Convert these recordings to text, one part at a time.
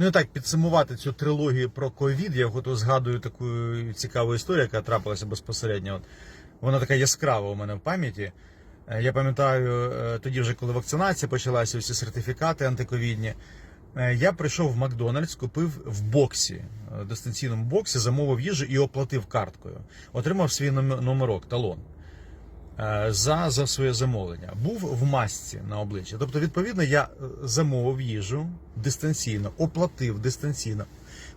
Ну і так підсумувати цю трилогію про ковід. Я от згадую таку цікаву історію, яка трапилася безпосередньо. От Вона така яскрава у мене в пам'яті. Е, Я пам'ятаю, е, тоді вже коли вакцинація почалася, всі сертифікати антиковідні. е, Я прийшов в Макдональдс, купив в боксі, е, дистанційному боксі, замовив їжу і оплатив карткою. Отримав свій номерок, талон за, за своє замовлення. Був в масці на обличчі. Тобто, відповідно, я е, замовив їжу дистанційно, оплатив дистанційно,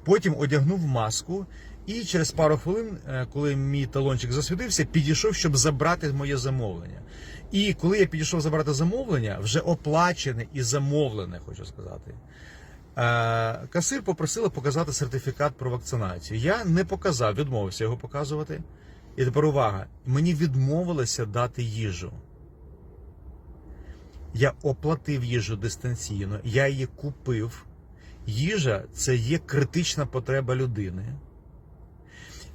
потім одягнув маску. І через пару хвилин, е, коли мій талончик засвітився, підійшов, щоб забрати моє замовлення. І коли я підійшов забрати замовлення, вже оплачене і замовлене, хочу сказати. е, Касир попросила показати сертифікат про вакцинацію. Я не показав, відмовився його показувати. І тепер увага, мені відмовилося дати їжу. Я оплатив їжу дистанційно, я її купив. Їжа це є критична потреба людини.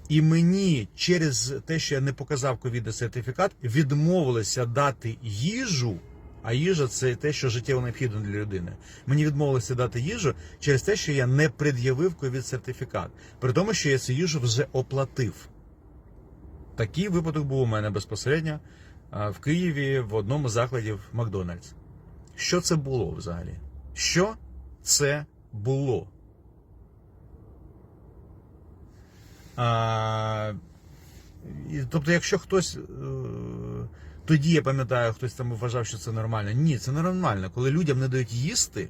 І мені через те, що я не показав ковідний сертифікат, відмовилося дати їжу. А їжа це те, що життєво необхідно для людини. Мені відмовилося дати їжу через те, що я не пред'явив ковід сертифікат, при тому, що я цю їжу вже оплатив. Такий випадок був у мене безпосередньо в Києві в одному з закладів Макдональдс. Що це було взагалі? Що це було? А, і, тобто, якщо хтось. е, Тоді я пам'ятаю, хтось там вважав, що це нормально. Ні, це нормально. Коли людям не дають їсти.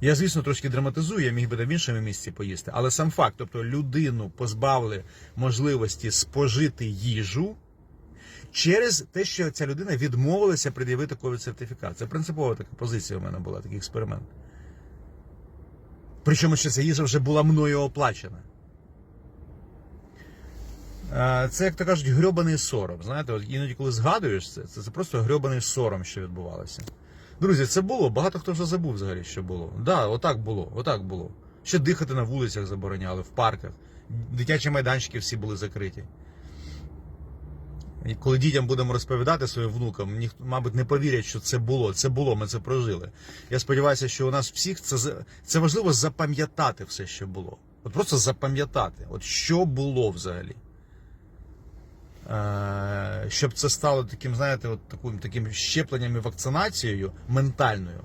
Я, звісно, трошки драматизую, я міг би в іншому місці поїсти. Але сам факт, тобто людину позбавили можливості спожити їжу через те, що ця людина відмовилася пред'явити ковід сертифікат. Це принципова така позиція у мене була, такий експеримент. Причому, що ця їжа вже була мною оплачена. Це, як то кажуть, грьобаний сором. Знаєте, от іноді, коли згадуєш це, це, це просто грьобаний сором, що відбувалося. Друзі, це було. Багато хто вже забув взагалі, що було. Так, да, отак було, отак було. Ще дихати на вулицях забороняли, в парках. Дитячі майданчики всі були закриті. І коли дітям будемо розповідати своїм внукам, ніхто, мабуть, не повірять, що це було. Це було, ми це прожили. Я сподіваюся, що у нас всіх це, це важливо запам'ятати все, що було. От просто запам'ятати, от що було взагалі. Е, щоб це стало таким, знаєте, от таким, таким щепленням і вакцинацією ментальною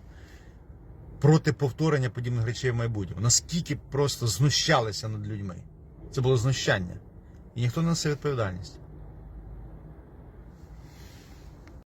проти повторення подібних речей в майбутньому. Наскільки просто знущалися над людьми. Це було знущання. І ніхто не несе відповідальність.